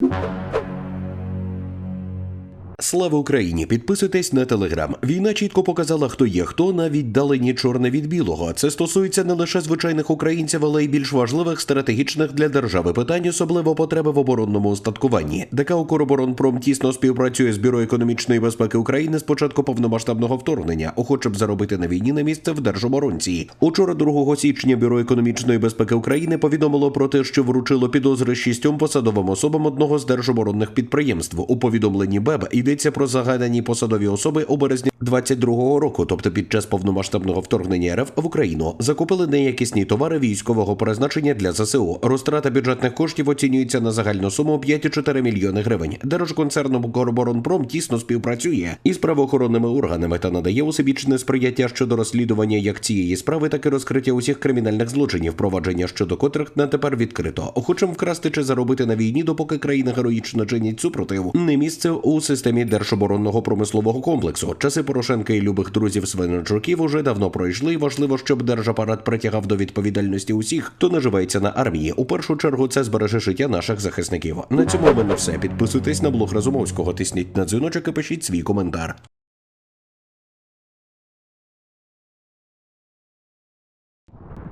you. Слава Україні! Підписуйтесь на телеграм. Війна чітко показала, хто є хто на віддаленні чорне від білого. Це стосується не лише звичайних українців, але й більш важливих стратегічних для держави питань, особливо потреби в оборонному устаткуванні. ДК «Укроборонпром» тісно співпрацює з бюро економічної безпеки України з початку повномасштабного вторгнення, охоче б заробити на війні на місце в держоборонці. Учора, 2 січня, бюро економічної безпеки України повідомило про те, що вручило підозри шістьом посадовим особам одного з держоборонних підприємств. У повідомленні БЕБ йдеться про загадані посадові особи у березні 22-го року, тобто під час повномасштабного вторгнення РФ в Україну, закупили неякісні товари військового призначення для ЗСУ. Розтрата бюджетних коштів оцінюється на загальну суму 5,4 мільйони гривень. Держконцерн «Укроборонпром» тісно співпрацює із правоохоронними органами та надає усебічне сприяття щодо розслідування як цієї справи, так і розкриття усіх кримінальних злочинів, провадження щодо котрих на тепер відкрито. Охочим вкрасти чи заробити на війні, допоки країна героїчно чинить супротив, не місце у системі держоборонного промислового комплексу. Часи Порошенка і любих друзів свиночуків уже давно пройшли. Важливо, щоб держапарат притягав до відповідальності усіх, хто наживається на армії. У першу чергу це збереже життя наших захисників. На цьому в мене все. Підписуйтесь на блог Разумовського, тисніть на дзвіночок і пишіть свій коментар.